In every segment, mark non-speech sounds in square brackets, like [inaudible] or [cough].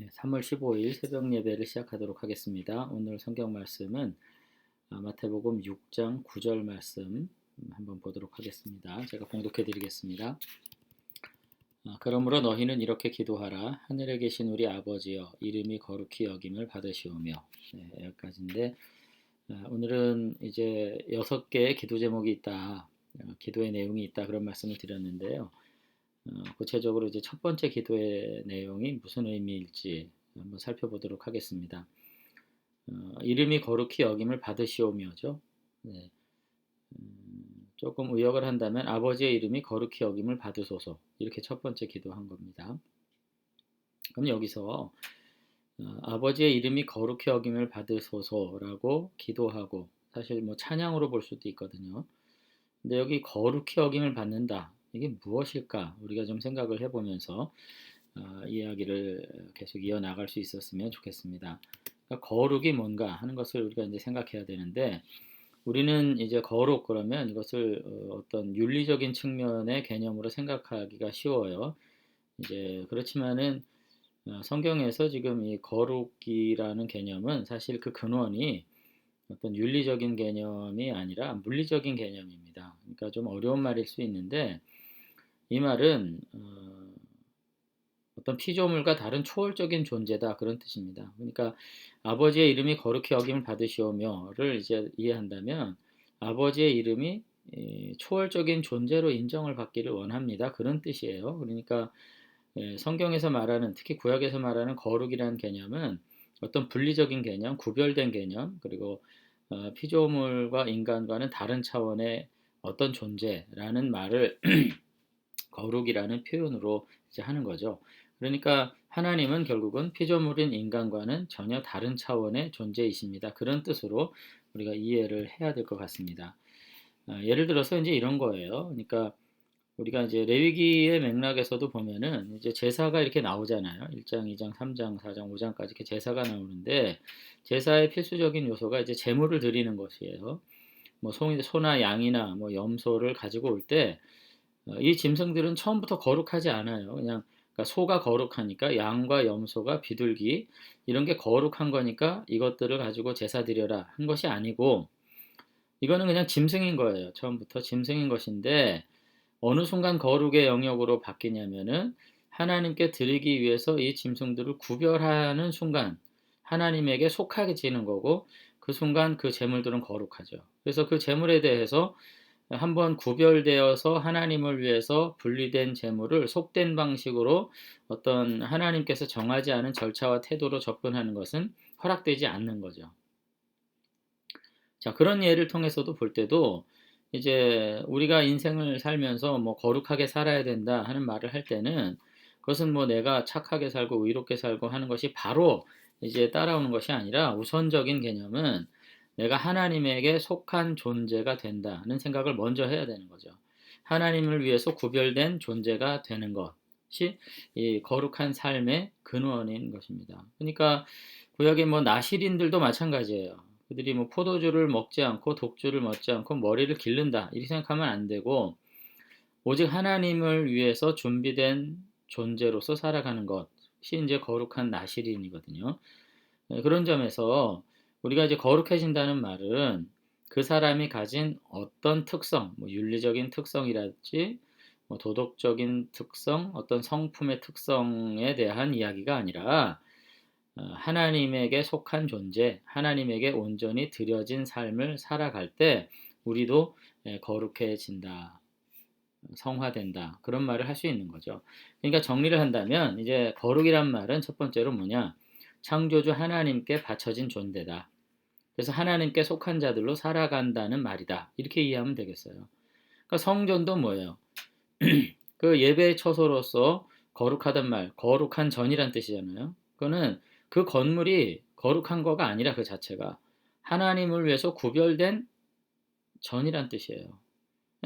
네, 3월 15일 새벽 예배를 시작하도록 하겠습니다. 오늘 성경 말씀은 아, 마태복음 6장 9절 말씀 한번 보도록 하겠습니다. 제가 봉독해 드리겠습니다. 아, 그러므로 너희는 이렇게 기도하라. 하늘에 계신 우리 아버지여 이름이 거룩히 여김을 받으시오며 네, 여기까지인데 아, 오늘은 이제 여섯 개의 기도 제목이 있다. 기도의 내용이 있다. 그런 말씀을 드렸는데요. 어, 구체적으로 이제 첫 번째 기도의 내용이 무슨 의미일지 한번 살펴보도록 하겠습니다. 어, 이름이 거룩히 여김을 받으시오며죠. 네. 음, 조금 의역을 한다면 아버지의 이름이 거룩히 여김을 받으소서 이렇게 첫 번째 기도한 겁니다. 그럼 여기서 어, 아버지의 이름이 거룩히 여김을 받으소서라고 기도하고 사실 뭐 찬양으로 볼 수도 있거든요. 근데 여기 거룩히 여김을 받는다 이게 무엇일까? 우리가 좀 생각을 해보면서 어, 이야기를 계속 이어나갈 수 있었으면 좋겠습니다. 그러니까 거룩이 뭔가 하는 것을 우리가 이제 생각해야 되는데 우리는 이제 거룩 그러면 이것을 어, 어떤 윤리적인 측면의 개념으로 생각하기가 쉬워요. 이제 그렇지만은 어, 성경에서 지금 이 거룩이라는 개념은 사실 그 근원이 어떤 윤리적인 개념이 아니라 물리적인 개념입니다. 그러니까 좀 어려운 말일 수 있는데 이 말은 어, 떤 피조물과 다른 초월적인 존재다 그런 뜻입니다. 그러니까 아버지의 이름이 거룩히 여김을 받으시오며를 이제 이해한다면 아버지의 이름이 초월적인 존재로 인정을 받기를 원합니다. 그런 뜻이에요. 그러니까 예, 성경에서 말하는 특히 구약에서 말하는 거룩이라는 개념은 어떤 분리적인 개념, 구별된 개념, 그리고 어, 피조물과 인간과는 다른 차원의 어떤 존재라는 말을 [clears throat] 거룩이라는 표현으로 이제 하는 거죠. 그러니까 하나님은 결국은 피조물인 인간과는 전혀 다른 차원의 존재이십니다. 그런 뜻으로 우리가 이해를 해야 될 것 같습니다. 어, 예를 들어서 이제 이런 거예요. 그러니까 우리가 이제 레위기의 맥락에서도 보면은 이제 제사가 이렇게 나오잖아요. 1장, 2장, 3장, 4장, 5장까지 이렇게 제사가 나오는데 제사의 필수적인 요소가 이제 제물을 드리는 것이에요. 뭐 소나 양이나 뭐 염소를 가지고 올때 어, 이 짐승들은 처음부터 거룩하지 않아요. 그냥 그러니까 소가 거룩하니까 양과 염소가 비둘기 이런 게 거룩한 거니까 이것들을 가지고 제사 드려라 한 것이 아니고 이거는 그냥 짐승인 거예요. 처음부터 짐승인 것인데 어느 순간 거룩의 영역으로 바뀌냐면은 하나님께 드리기 위해서 이 짐승들을 구별하는 순간 하나님에게 속하게 지는 거고 그 순간 그 재물들은 거룩하죠. 그래서 그 재물에 대해서 한번 구별되어서 하나님을 위해서 분리된 재물을 속된 방식으로 어떤 하나님께서 정하지 않은 절차와 태도로 접근하는 것은 허락되지 않는 거죠. 자, 그런 예를 통해서도 볼 때도 이제 우리가 인생을 살면서 뭐 거룩하게 살아야 된다 하는 말을 할 때는 그것은 뭐 내가 착하게 살고 의롭게 살고 하는 것이 바로 이제 따라오는 것이 아니라 우선적인 개념은 내가 하나님에게 속한 존재가 된다는 생각을 먼저 해야 되는 거죠. 하나님을 위해서 구별된 존재가 되는 것이 이 거룩한 삶의 근원인 것입니다. 그러니까 구약의 뭐 나시린들도 마찬가지예요. 그들이 뭐 포도주를 먹지 않고 독주를 먹지 않고 머리를 기른다 이렇게 생각하면 안 되고 오직 하나님을 위해서 준비된 존재로서 살아가는 것이 이제 거룩한 나시린이거든요. 네, 그런 점에서 우리가 이제 거룩해진다는 말은 그 사람이 가진 어떤 특성, 뭐 윤리적인 특성이랄지, 뭐 도덕적인 특성, 어떤 성품의 특성에 대한 이야기가 아니라 어, 하나님에게 속한 존재, 하나님에게 온전히 드려진 삶을 살아갈 때 우리도 예, 거룩해진다, 성화된다 그런 말을 할 수 있는 거죠. 그러니까 정리를 한다면 이제 거룩이란 말은 첫 번째로 뭐냐? 창조주 하나님께 바쳐진 존재다. 그래서 하나님께 속한 자들로 살아간다는 말이다. 이렇게 이해하면 되겠어요. 그러니까 성전도 뭐예요? [clears throat] 그 예배의 처소로서 거룩하단 말, 거룩한 전이란 뜻이잖아요. 그거는 그 건물이 거룩한 거가 아니라 그 자체가 하나님을 위해서 구별된 전이란 뜻이에요.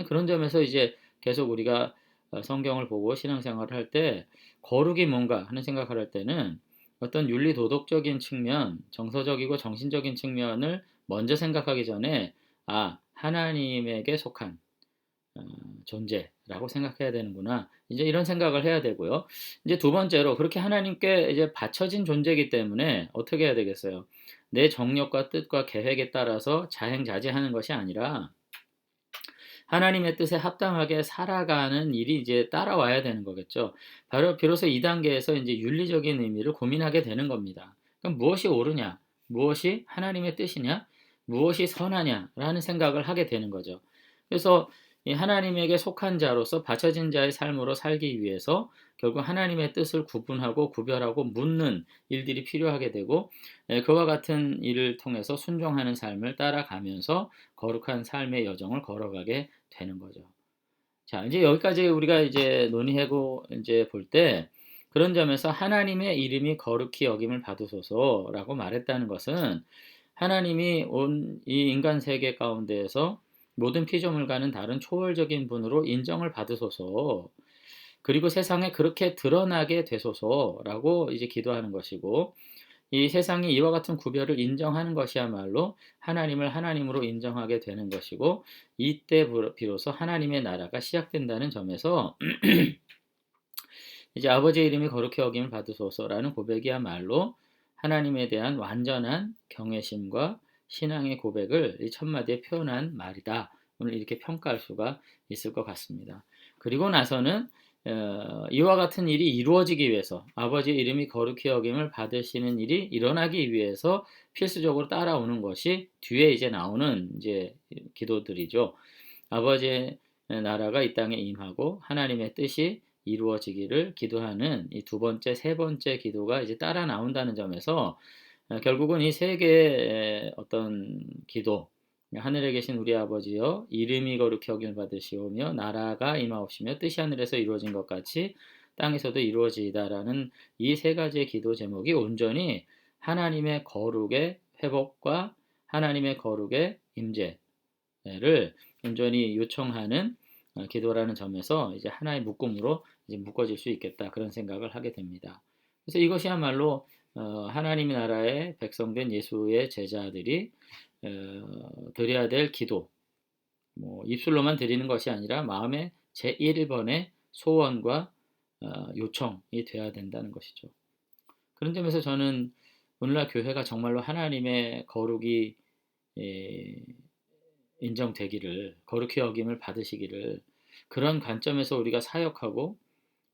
그런 점에서 이제 계속 우리가 성경을 보고 신앙생활을 할 때 거룩이 뭔가 하는 생각을 할 때는 어떤 윤리 도덕적인 측면, 정서적이고 정신적인 측면을 먼저 생각하기 전에 아 하나님에게 속한 어, 존재 라고 생각해야 되는구나. 이제 이런 생각을 해야 되고요. 이제 두 번째로 그렇게 하나님께 이제 바쳐진 존재이기 때문에 어떻게 해야 되겠어요? 내 정력과 뜻과 계획에 따라서 자행자재하는 것이 아니라 하나님의 뜻에 합당하게 살아가는 일이 이제 따라와야 되는 거겠죠. 바로 비로소 이 단계에서 이제 윤리적인 의미를 고민하게 되는 겁니다. 그럼 무엇이 옳으냐? 무엇이 하나님의 뜻이냐? 무엇이 선하냐라는 생각을 하게 되는 거죠. 그래서 하나님에게 속한 자로서 바쳐진 자의 삶으로 살기 위해서 결국 하나님의 뜻을 구분하고 구별하고 묻는 일들이 필요하게 되고 그와 같은 일을 통해서 순종하는 삶을 따라가면서 거룩한 삶의 여정을 걸어가게 되는 거죠. 자, 이제 여기까지 우리가 이제 논의하고 이제 볼 때 그런 점에서 하나님의 이름이 거룩히 여김을 받으소서라고 말했다는 것은 하나님이 온 이 인간 세계 가운데에서 모든 피조물과는 다른 초월적인 분으로 인정을 받으소서. 그리고 세상에 그렇게 드러나게 되소서라고 이제 기도하는 것이고 이 세상이 이와 같은 구별을 인정하는 것이야말로 하나님을 하나님으로 인정하게 되는 것이고 이때 비로소 하나님의 나라가 시작된다는 점에서 [clears throat] 이제 아버지의 이름이 거룩히 여김을 받으소서라는 고백이야말로 하나님에 대한 완전한 경외심과 신앙의 고백을 이 첫마디에 표현한 말이다. 오늘 이렇게 평가할 수가 있을 것 같습니다. 그리고 나서는 어, 이와 같은 일이 이루어지기 위해서 아버지의 이름이 거룩히 여김을 받으시는 일이 일어나기 위해서 필수적으로 따라오는 것이 뒤에 이제 나오는 이제 기도들이죠. 아버지의 나라가 이 땅에 임하고 하나님의 뜻이 이루어지기를 기도하는 이 두 번째, 세 번째 기도가 이제 따라 나온다는 점에서 어, 결국은 이 세 개의 어떤 기도, 하늘에 계신 우리 아버지여 이름이 거룩히 여김을 받으시오며 나라가 임하옵시며 뜻이 하늘에서 이루어진 것 같이 땅에서도 이루어지이다라는 이 세 가지의 기도 제목이 온전히 하나님의 거룩의 회복과 하나님의 거룩의 임재를 온전히 요청하는 어, 기도라는 점에서 이제 하나의 묶음으로 이제 묶어질 수 있겠다 그런 생각을 하게 됩니다. 그래서 이것이야말로 어, 하나님의 나라의 백성된 예수의 제자들이 어, 드려야 될 기도, 뭐 입술로만 드리는 것이 아니라 마음의 제 1번의 소원과 어, 요청이 되어야 된다는 것이죠. 그런 점에서 저는 오늘날 교회가 정말로 하나님의 거룩이 예, 인정되기를 거룩히 여김을 받으시기를 그런 관점에서 우리가 사역하고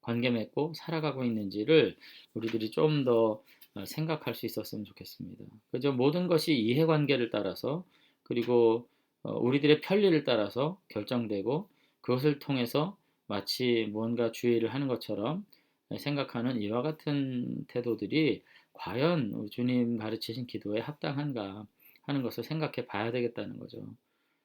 관계 맺고 살아가고 있는지를 우리들이 좀더 어, 생각할 수 있었으면 좋겠습니다. 그저 모든 것이 이해관계를 따라서 그리고 어, 우리들의 편리를 따라서 결정되고 그것을 통해서 마치 뭔가 주의를 하는 것처럼 생각하는 이와 같은 태도들이 과연 주님 가르치신 기도에 합당한가 하는 것을 생각해 봐야 되겠다는 거죠.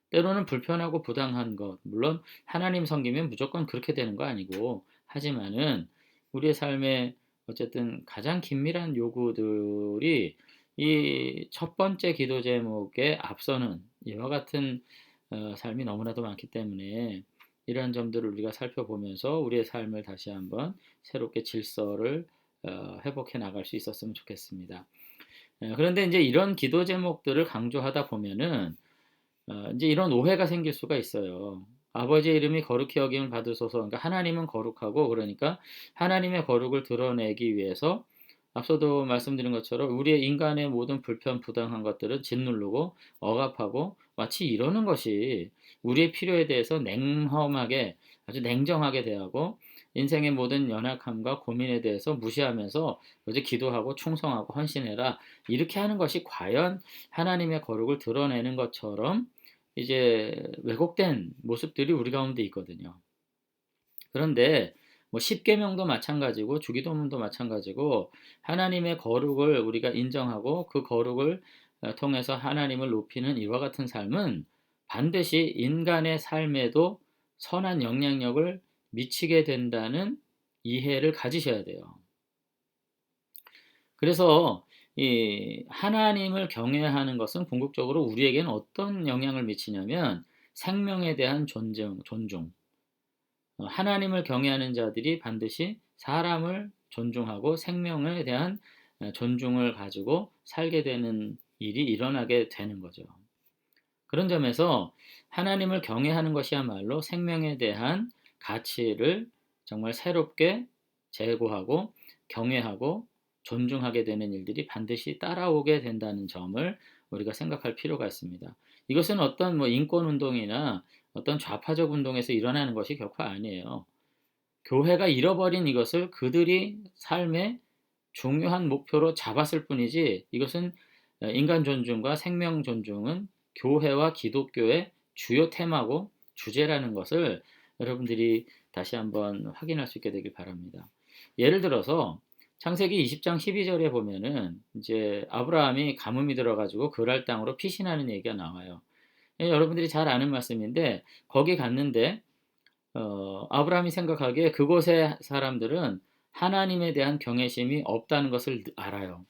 때로는 불편하고 부당한 것, 물론 하나님 섬기면 무조건 그렇게 되는 거 아니고, 하지만은 우리의 삶에 어쨌든 가장 긴밀한 요구들이 이 첫 번째 기도 제목에 앞서는 이와 같은 어, 삶이 너무나도 많기 때문에 이러한 점들을 우리가 살펴보면서 우리의 삶을 다시 한번 새롭게 질서를 어, 회복해 나갈 수 있었으면 좋겠습니다. 에, 그런데 이제 이런 기도 제목들을 강조하다 보면은 어, 이제 이런 오해가 생길 수가 있어요. 아버지의 이름이 거룩히 여김을 받으소서. 그러니까 하나님은 거룩하고 그러니까 하나님의 거룩을 드러내기 위해서 앞서도 말씀드린 것처럼 우리의 인간의 모든 불편 부당한 것들은 짓누르고 억압하고 마치 이러는 것이 우리의 필요에 대해서 냉엄하게 아주 냉정하게 대하고 인생의 모든 연약함과 고민에 대해서 무시하면서 어제 기도하고 충성하고 헌신해라 이렇게 하는 것이 과연 하나님의 거룩을 드러내는 것처럼 이제 왜곡된 모습들이 우리 가운데 있거든요. 그런데 뭐 십계명도 마찬가지고 주기도문도 마찬가지고 하나님의 거룩을 우리가 인정하고 그 거룩을 어, 통해서 하나님을 높이는 이와 같은 삶은 반드시 인간의 삶에도 선한 영향력을 미치게 된다는 이해를 가지셔야 돼요. 그래서 이 하나님을 경외하는 것은 궁극적으로 우리에게는 어떤 영향을 미치냐면 생명에 대한 존중, 존중. 어, 하나님을 경외하는 자들이 반드시 사람을 존중하고 생명에 대한 어, 존중을 가지고 살게 되는 일이 일어나게 되는 거죠. 그런 점에서 하나님을 경외하는 것이야말로 생명에 대한 가치를 정말 새롭게 제고하고 경외하고 존중하게 되는 일들이 반드시 따라오게 된다는 점을 우리가 생각할 필요가 있습니다. 이것은 어떤 뭐 인권 운동이나 어떤 좌파적 운동에서 일어나는 것이 결코 아니에요. 교회가 잃어버린 이것을 그들이 삶의 중요한 목표로 잡았을 뿐이지 이것은 인간 존중과 생명 존중은 교회와 기독교의 주요 테마고 주제라는 것을 여러분들이 다시 한번 확인할 수 있게 되길 바랍니다. 예를 들어서 창세기 20장 12절에 보면은 이제 아브라함이 가뭄이 들어가지고 그랄 땅으로 피신하는 얘기가 나와요. 예, 여러분들이 잘 아는 말씀인데 거기 갔는데 어, 아브라함이 생각하기에 그곳의 사람들은 하나님에 대한 경외심이 없다는 것을 알아요.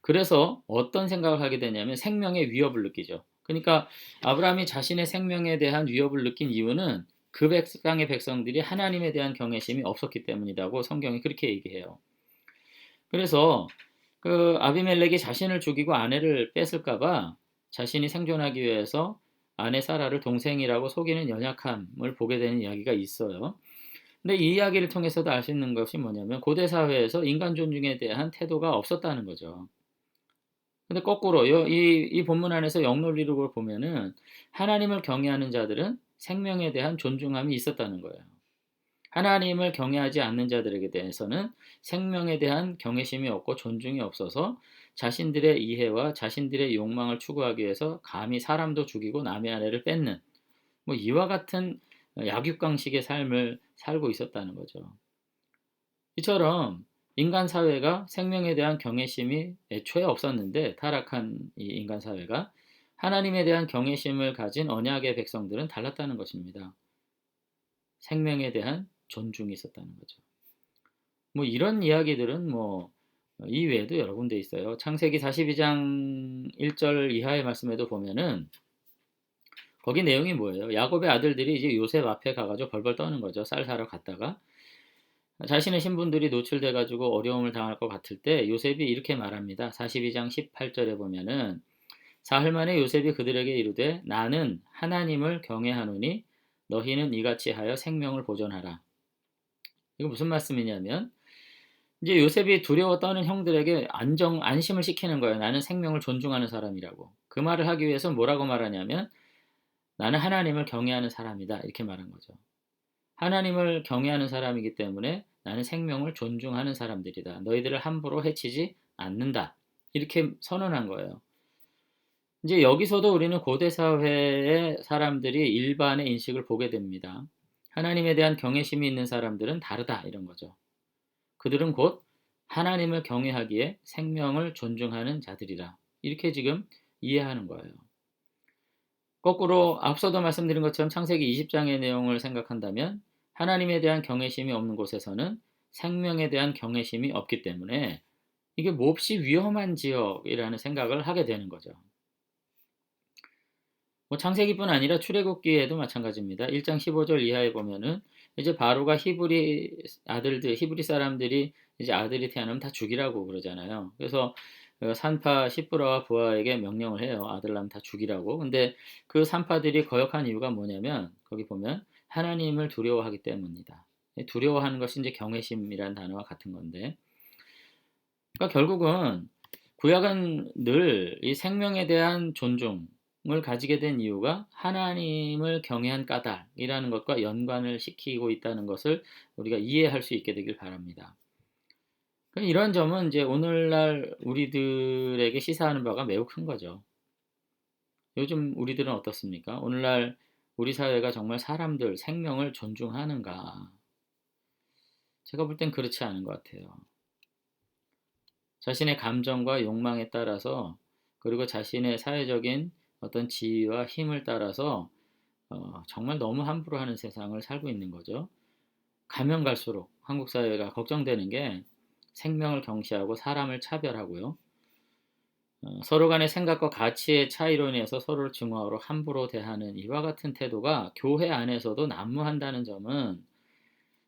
그래서 어떤 생각을 하게 되냐면 생명의 위협을 느끼죠. 그러니까 아브라함이 자신의 생명에 대한 위협을 느낀 이유는 그 백성의 백성들이 하나님에 대한 경외심이 없었기 때문이라고 성경이 그렇게 얘기해요. 그래서 그 아비멜렉이 자신을 죽이고 아내를 뺏을까봐 자신이 생존하기 위해서 아내 사라를 동생이라고 속이는 연약함을 보게 되는 이야기가 있어요. 근데 이 이야기를 통해서도 알 수 있는 것이 뭐냐면 고대 사회에서 인간 존중에 대한 태도가 없었다는 거죠. 근데 거꾸로 이, 이 본문 안에서 영론리를 보면은 하나님을 경외하는 자들은 생명에 대한 존중함이 있었다는 거예요. 하나님을 경외하지 않는 자들에게 대해서는 생명에 대한 경외심이 없고 존중이 없어서 자신들의 이해와 자신들의 욕망을 추구하기 위해서 감히 사람도 죽이고 남의 아내를 뺏는 뭐 이와 같은 약육강식의 삶을 살고 있었다는 거죠. 이처럼 인간 사회가 생명에 대한 경외심이 애초에 없었는데 타락한 이 인간 사회가 하나님에 대한 경외심을 가진 언약의 백성들은 달랐다는 것입니다. 생명에 대한 존중이 있었다는 거죠. 뭐 이런 이야기들은 뭐 이외에도 여러 군데 있어요. 창세기 42장 1절 이하의 말씀에도 보면은 거기 내용이 뭐예요? 야곱의 아들들이 이제 요셉 앞에 가가지고 벌벌 떠는 거죠. 쌀 사러 갔다가 자신의 신분들이 노출돼 가지고 어려움을 당할 것 같을 때 요셉이 이렇게 말합니다. 42장 18절에 보면은 사흘 만에 요셉이 그들에게 이르되 나는 하나님을 경외하노니 너희는 이같이 하여 생명을 보존하라. 이거 무슨 말씀이냐면 이제 요셉이 두려워 떠는 형들에게 안정 안심을 시키는 거예요. 나는 생명을 존중하는 사람이라고. 그 말을 하기 위해서 뭐라고 말하냐면 나는 하나님을 경외하는 사람이다. 이렇게 말한 거죠. 하나님을 경외하는 사람이기 때문에 나는 생명을 존중하는 사람들이다. 너희들을 함부로 해치지 않는다. 이렇게 선언한 거예요. 이제 여기서도 우리는 고대 사회의 사람들이 일반의 인식을 보게 됩니다. 하나님에 대한 경외심이 있는 사람들은 다르다 이런 거죠. 그들은 곧 하나님을 경외하기에 생명을 존중하는 자들이라. 이렇게 지금 이해하는 거예요. 거꾸로 앞서도 말씀드린 것처럼 창세기 20장의 내용을 생각한다면 하나님에 대한 경외심이 없는 곳에서는 생명에 대한 경외심이 없기 때문에 이게 몹시 위험한 지역이라는 생각을 하게 되는 거죠. 뭐 창세기뿐 아니라 출애굽기에도 마찬가지입니다. 1장 15절 이하에 보면은 이제 바로가 히브리 아들들, 히브리 사람들이 이제 아들이 태어나면 다 죽이라고 그러잖아요. 그래서 그 산파 시브라와 부하에게 명령을 해요. 아들 낳으면 다 죽이라고. 근데 그 산파들이 거역한 이유가 뭐냐면 거기 보면 하나님을 두려워하기 때문이다. 두려워하는 것이 이제 경외심이라는 단어와 같은 건데. 그러니까 결국은 구약은 늘 이 생명에 대한 존중, 을 가지게 된 이유가 하나님을 경외한 까닭이라는 것과 연관을 시키고 있다는 것을 우리가 이해할 수 있게 되길 바랍니다. 이런 점은 이제 오늘날 우리들에게 시사하는 바가 매우 큰 거죠. 요즘 우리들은 어떻습니까? 오늘날 우리 사회가 정말 사람들 생명을 존중하는가? 제가 볼 땐 그렇지 않은 것 같아요. 자신의 감정과 욕망에 따라서 그리고 자신의 사회적인 어떤 지위와 힘을 따라서 어, 정말 너무 함부로 하는 세상을 살고 있는 거죠. 가면 갈수록 한국 사회가 걱정되는 게 생명을 경시하고 사람을 차별하고요. 어, 서로 간의 생각과 가치의 차이로 인해서 서로를 증오하고 함부로 대하는 이와 같은 태도가 교회 안에서도 난무한다는 점은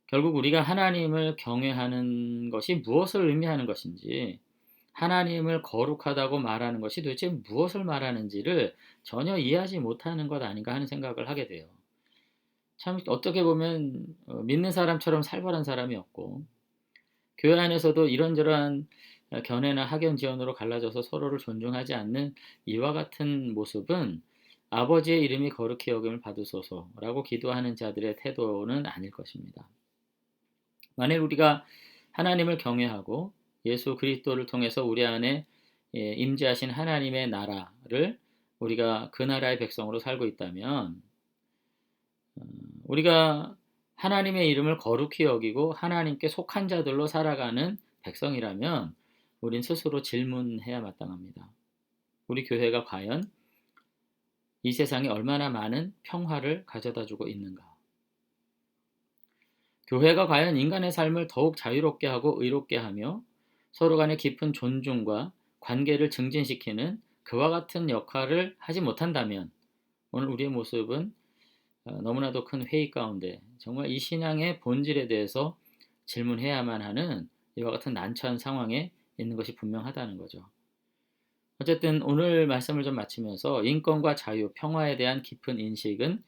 결국 우리가 하나님을 경외하는 것이 무엇을 의미하는 것인지 하나님을 거룩하다고 말하는 것이 도대체 무엇을 말하는지를 전혀 이해하지 못하는 것 아닌가 하는 생각을 하게 돼요. 참 어떻게 보면 어, 믿는 사람처럼 살벌한 사람이 없고 교회 안에서도 이런저런 견해나 학연 지원으로 갈라져서 서로를 존중하지 않는 이와 같은 모습은 아버지의 이름이 거룩히 여김을 받으소서라고 기도하는 자들의 태도는 아닐 것입니다. 만일 우리가 하나님을 경외하고 예수 그리스도를 통해서 우리 안에 예, 임재하신 하나님의 나라를 우리가 그 나라의 백성으로 살고 있다면 어, 우리가 하나님의 이름을 거룩히 여기고 하나님께 속한 자들로 살아가는 백성이라면 우린 스스로 질문해야 마땅합니다. 우리 교회가 과연 이 세상에 얼마나 많은 평화를 가져다 주고 있는가? 교회가 과연 인간의 삶을 더욱 자유롭게 하고 의롭게 하며 서로 간의 깊은 존중과 관계를 증진시키는 그와 같은 역할을 하지 못한다면 오늘 우리의 모습은 어, 너무나도 큰 회의 가운데 정말 이 신앙의 본질에 대해서 질문해야만 하는 이와 같은 난처한 상황에 있는 것이 분명하다는 거죠. 어쨌든 오늘 말씀을 좀 마치면서 인권과 자유, 평화에 대한 깊은 인식은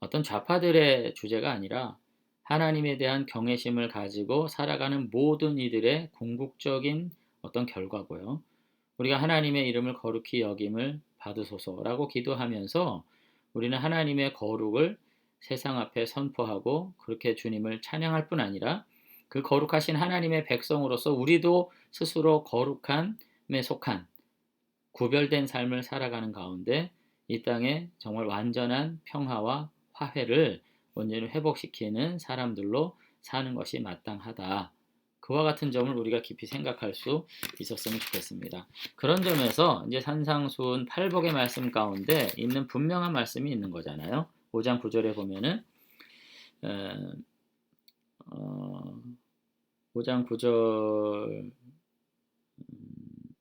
어떤 좌파들의 주제가 아니라 하나님에 대한 경외심을 가지고 살아가는 모든 이들의 궁극적인 어떤 결과고요. 우리가 하나님의 이름을 거룩히 여김을 받으소서라고 기도하면서 우리는 하나님의 거룩을 세상 앞에 선포하고 그렇게 주님을 찬양할 뿐 아니라 그 거룩하신 하나님의 백성으로서 우리도 스스로 거룩함에 속한 구별된 삶을 살아가는 가운데 이 땅에 정말 완전한 평화와 화해를 온전히 회복시키는 사람들로 사는 것이 마땅하다. 그와 같은 점을 우리가 깊이 생각할 수 있었으면 좋겠습니다. 그런 점에서 이제 산상수훈 팔복의 말씀 가운데 있는 분명한 말씀이 있는 거잖아요. 5장 9절에 보면은 에, 어, 5장 9절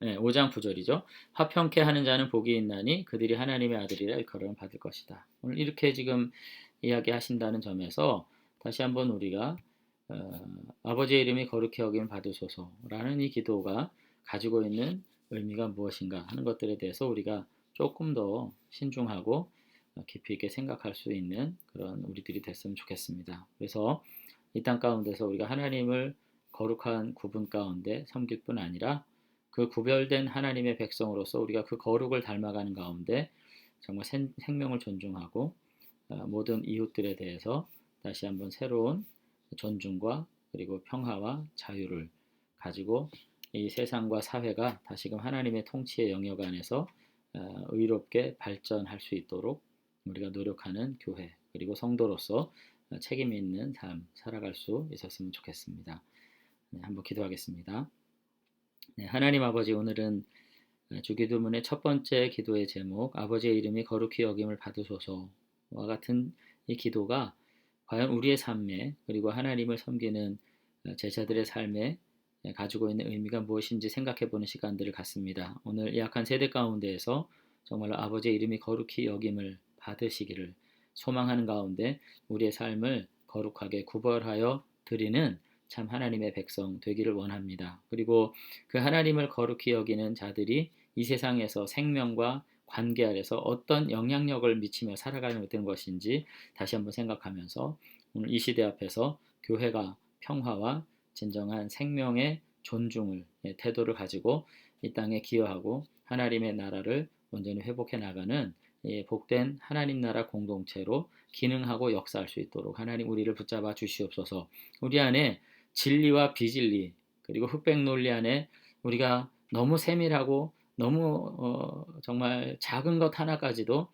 네, 5장 9절이죠. 화평케 하는 자는 복이 있나니 그들이 하나님의 아들이라 일컬음을 받을 것이다. 오늘 이렇게 지금 이야기하신다는 점에서 다시 한번 우리가 어, 아버지의 이름이 거룩히 여김 받으소서라는 이 기도가 가지고 있는 의미가 무엇인가 하는 것들에 대해서 우리가 조금 더 신중하고 깊이 있게 생각할 수 있는 그런 우리들이 됐으면 좋겠습니다. 그래서 이 땅 가운데서 우리가 하나님을 거룩한 구분 가운데 섬길 뿐 아니라 그 구별된 하나님의 백성으로서 우리가 그 거룩을 닮아가는 가운데 정말 생, 명을 존중하고 어, 모든 이웃들에 대해서 다시 한번 새로운 존중과 그리고 평화와 자유를 가지고 이 세상과 사회가 다시금 하나님의 통치의 영역 안에서 어, 의롭게 발전할 수 있도록 우리가 노력하는 교회 그리고 성도로서 책임 있는 삶 살아갈 수 있었으면 좋겠습니다. 네, 한번 기도하겠습니다. 네, 하나님 아버지 오늘은 주기도문의 첫 번째 기도의 제목 아버지의 이름이 거룩히 여김을 받으소서와 같은 이 기도가 과연 우리의 삶에 그리고 하나님을 섬기는 제자들의 삶에 가지고 있는 의미가 무엇인지 생각해 보는 시간들을 갖습니다. 오늘 약한 세대 가운데에서 정말로 아버지의 이름이 거룩히 여김을 받으시기를 소망하는 가운데 우리의 삶을 거룩하게 구별하여 드리는 참 하나님의 백성 되기를 원합니다. 그리고 그 하나님을 거룩히 여기는 자들이 이 세상에서 생명과 관계 아래서 어떤 영향력을 미치며 살아가는 된 것인지 다시 한번 생각하면서 오늘 이 시대 앞에서 교회가 평화와 진정한 생명의 존중을 예, 태도를 가지고 이 땅에 기여하고 하나님의 나라를 온전히 회복해 나가는 예, 복된 하나님 나라 공동체로 기능하고 역사할 수 있도록 하나님 우리를 붙잡아 주시옵소서. 우리 안에 진리와 비진리 그리고 흑백 논리 안에 우리가 너무 세밀하고 너무 어, 정말 작은 것 하나까지도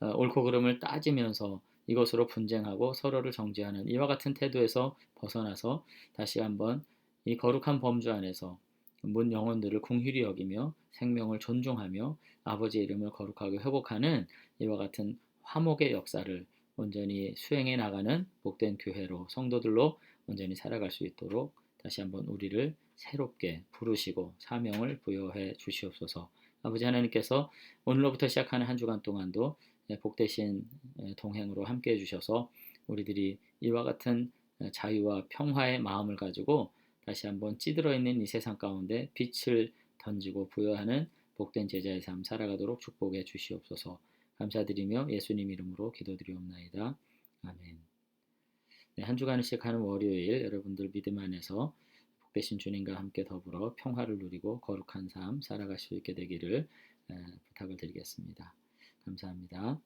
어, 옳고 그름을 따지면서 이것으로 분쟁하고 서로를 정죄하는 이와 같은 태도에서 벗어나서 다시 한번 이 거룩한 범주 안에서 문 영혼들을 궁휼히 여기며 생명을 존중하며 아버지의 이름을 거룩하게 회복하는 이와 같은 화목의 역사를 온전히 수행해 나가는 복된 교회로 성도들로 온전히 살아갈 수 있도록 다시 한번 우리를 새롭게 부르시고 사명을 부여해 주시옵소서. 아버지 하나님께서 오늘로부터 시작하는 한 주간 동안도 복되신 동행으로 함께 해주셔서 우리들이 이와 같은 자유와 평화의 마음을 가지고 다시 한번 찌들어 있는 이 세상 가운데 빛을 던지고 부여하는 복된 제자의 삶 살아가도록 축복해 주시옵소서. 감사드리며 예수님 이름으로 기도드리옵나이다. 아멘. 네, 한 주간을 시작하는 월요일 여러분들 믿음 안에서 복되신 주님과 함께 더불어 평화를 누리고 거룩한 삶 살아갈 수 있게 되기를 에, 부탁을 드리겠습니다. 감사합니다.